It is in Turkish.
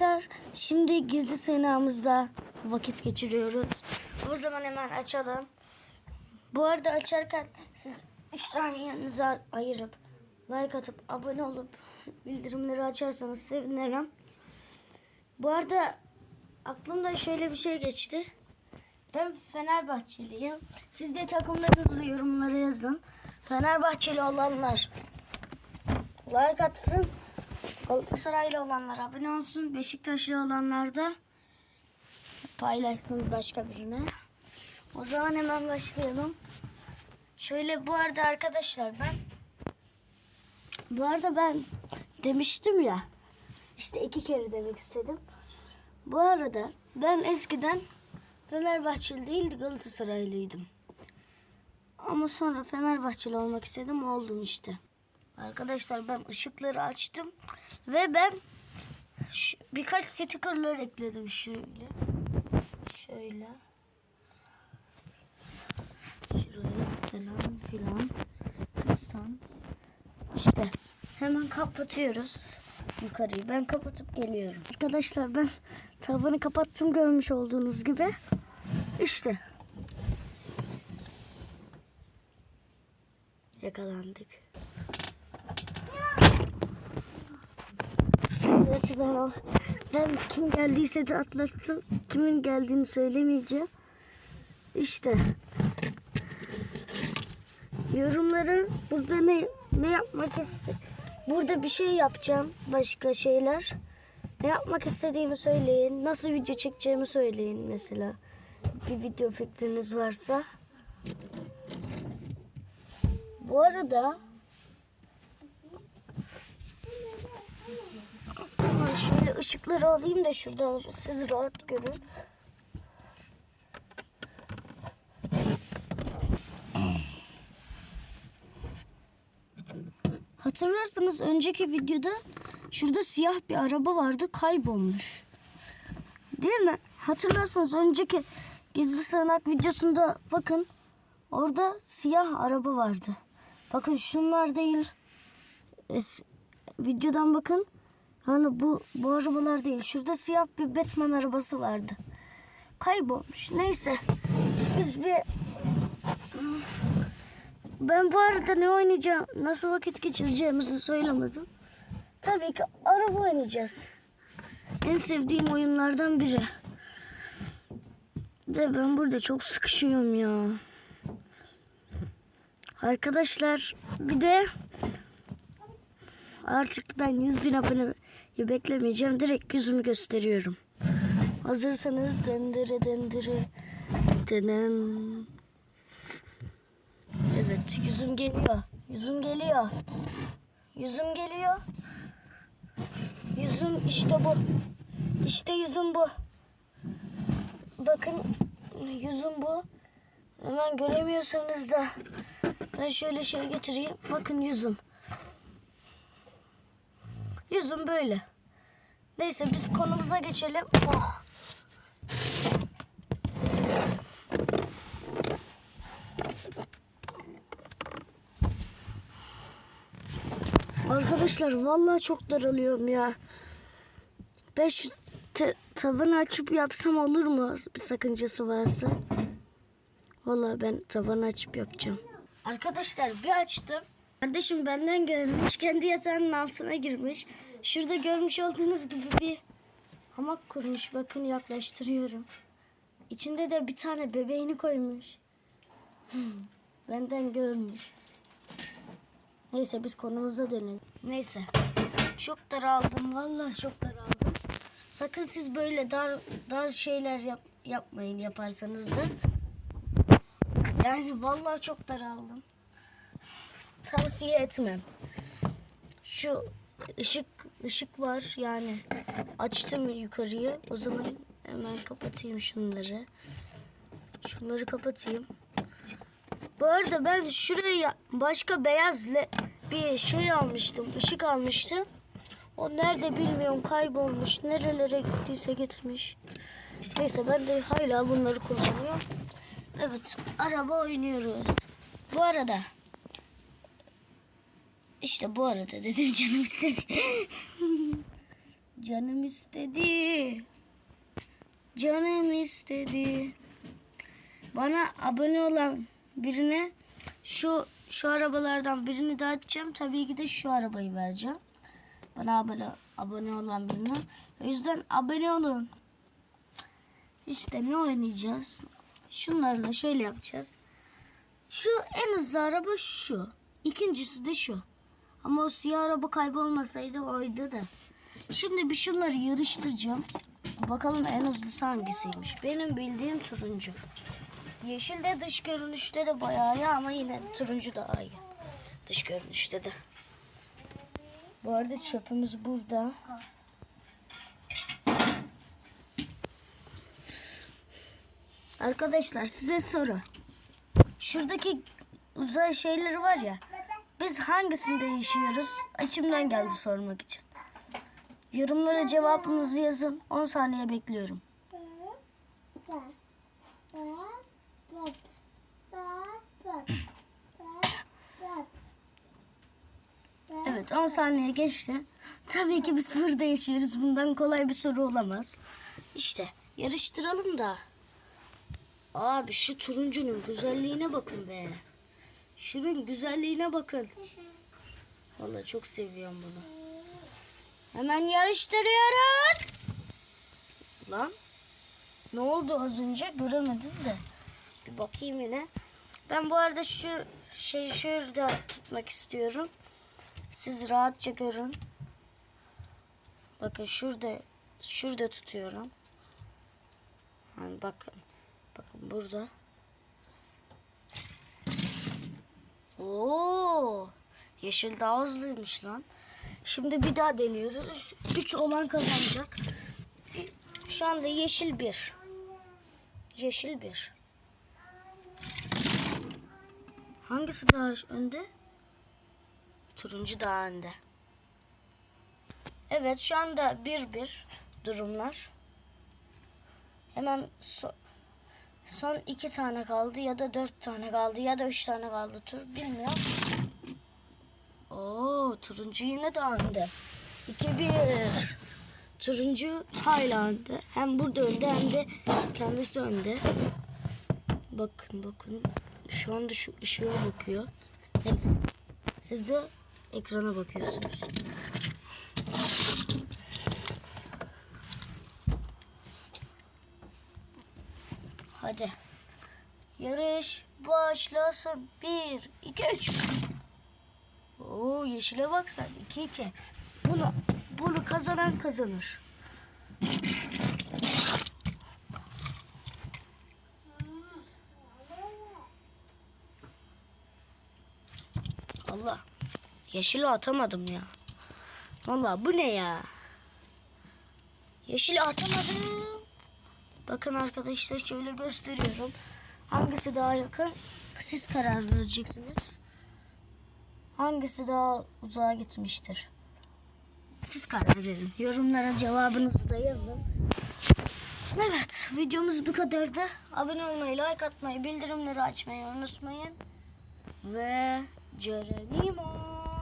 Arkadaşlar şimdi gizli sığınağımızda vakit geçiriyoruz. O zaman hemen açalım. Bu arada açarken siz 3 saniyenizi ayırıp like atıp abone olup bildirimleri açarsanız sevinirim. Bu arada aklımda şöyle bir şey geçti. Ben Fenerbahçeliyim. Siz de takımlarınızı yorumlara yazın. Fenerbahçeli olanlar like atsın. Galatasaraylı olanlar abone olsun. Beşiktaşlı olanlar da paylaşsın başka birine. O zaman hemen başlayalım. Şöyle bu arada arkadaşlar ben bu arada ben demiştim ya işte iki kere demek istedim. Bu arada ben eskiden Fenerbahçeli değildi Galatasaraylıydım. Ama sonra Fenerbahçeli olmak istedim oldum işte. Arkadaşlar ben ışıkları açtım ve ben birkaç stickerlar ekledim şöyle. Şöyle. Şuraya falan filan. Fistan. İşte hemen kapatıyoruz yukarıyı. Ben kapatıp geliyorum. Arkadaşlar ben tavanı kapattım görmüş olduğunuz gibi. İşte. Yakalandık. Evet ben o. Ben kim geldiyse de atlattım. Kimin geldiğini söylemeyeceğim. İşte. Yorumları burada ne ne yapmak iste Burada bir şey yapacağım. Başka şeyler. Ne yapmak istediğimi söyleyin. Nasıl video çekeceğimi söyleyin mesela. Bir video fikriniz varsa. Bu arada Şöyle ışıkları alayım da şuradan siz rahat görün. Hatırlarsanız önceki videoda şurada siyah bir araba vardı kaybolmuş. Değil mi? Hatırlarsanız önceki gizli sığınak videosunda bakın orada siyah araba vardı. Bakın şunlar değil. Videodan bakın. Hani bu bu arabalar değil. Şurada siyah bir Batman arabası vardı. Kaybolmuş. Neyse. Biz bir ben bu arada ne oynayacağım, nasıl vakit geçireceğimizi söylemedim. Tabii ki araba oynayacağız. En sevdiğim oyunlardan biri. De ben burada çok sıkışıyorum ya. Arkadaşlar bir de artık ben 100 bin aboneyi beklemeyeceğim. Direkt yüzümü gösteriyorum. Hazırsanız dendere dendere denen. Evet yüzüm geliyor. Yüzüm geliyor. Yüzüm geliyor. Yüzüm işte bu. İşte yüzüm bu. Bakın yüzüm bu. Hemen göremiyorsanız da ben şöyle şey getireyim. Bakın yüzüm. Yüzüm böyle. Neyse biz konumuza geçelim. Oh. Arkadaşlar vallahi çok daralıyorum ya. Ben şu te- tavanı açıp yapsam olur mu? Bir sakıncası varsa. Vallahi ben tavanı açıp yapacağım. Arkadaşlar bir açtım. Kardeşim benden görmüş. Kendi yatağının altına girmiş. Şurada görmüş olduğunuz gibi bir hamak kurmuş. Bakın yaklaştırıyorum. İçinde de bir tane bebeğini koymuş. Hmm, Benden görmüş. Neyse biz konumuza dönelim. Neyse. Çok daraldım. Vallahi çok daraldım. Sakın siz böyle dar dar şeyler yap, yapmayın yaparsanız da. Yani vallahi çok daraldım. Tavsiye etmem. Şu ışık ışık var yani. Açtım yukarıyı. O zaman hemen kapatayım şunları. Şunları kapatayım. Bu arada ben şuraya başka beyaz bir şey almıştım. ışık almıştım. O nerede bilmiyorum kaybolmuş. Nerelere gittiyse gitmiş. Neyse ben de hala bunları kullanıyorum. Evet araba oynuyoruz. Bu arada işte bu arada dedim canım istedi. Canım istedi. Canım istedi. Bana abone olan birine şu şu arabalardan birini dağıtacağım. Tabii ki de şu arabayı vereceğim. Bana abone, abone olan birine. O yüzden abone olun. İşte ne oynayacağız? Şunlarla şöyle yapacağız. Şu en hızlı araba şu. İkincisi de şu. Ama o siyah araba kaybolmasaydı oydu da. Şimdi bir şunları yarıştıracağım. Bakalım en hızlısı hangisiymiş. Benim bildiğim turuncu. Yeşil de dış görünüşte de bayağı iyi ama yine turuncu daha iyi. Dış görünüşte de. Bu arada çöpümüz burada. Arkadaşlar size soru. Şuradaki uzay şeyleri var ya. Biz hangisinde yaşıyoruz? İçimden geldi sormak için. Yorumlara cevabınızı yazın. 10 saniye bekliyorum. Evet 10 saniye geçti. Tabii ki biz burada yaşıyoruz. Bundan kolay bir soru olamaz. İşte yarıştıralım da. Abi şu turuncunun güzelliğine bakın be. Şunun güzelliğine bakın. Vallahi çok seviyorum bunu. Hemen yarıştırıyoruz. Lan. Ne oldu az önce göremedim de. Bir bakayım yine. Ben bu arada şu şey şurada tutmak istiyorum. Siz rahatça görün. Bakın şurada şurada tutuyorum. Yani bakın. Bakın burada. Oo! Yeşil daha hızlıymış lan. Şimdi bir daha deniyoruz. 3 olan kazanacak. Şu anda yeşil bir. Yeşil bir. Hangisi daha önde? Turuncu daha önde. Evet şu anda bir bir durumlar. Hemen so- son iki tane kaldı ya da dört tane kaldı ya da üç tane kaldı tur bilmiyorum. Oo turuncu yine daha önde. 2-1. Turuncu hala önde. Hem burada önde hem de kendisi önde. Bakın bakın. Şu anda şu ışığa bakıyor. Neyse. Siz de ekrana bakıyorsunuz. Hadi. Yarış başlasın. Bir, iki, üç. Oo yeşile bak sen. 2-2. Bunu bunu kazanan kazanır. Allah. Yeşili atamadım ya. Vallahi bu ne ya? Yeşili atamadım. Bakın arkadaşlar şöyle gösteriyorum. Hangisi daha yakın? Siz karar vereceksiniz. Hangisi daha uzağa gitmiştir? Siz karar verin. Yorumlara cevabınızı da yazın. Evet, videomuz bu kadardı. Abone olmayı, like atmayı, bildirimleri açmayı unutmayın. Ve Cerenimo.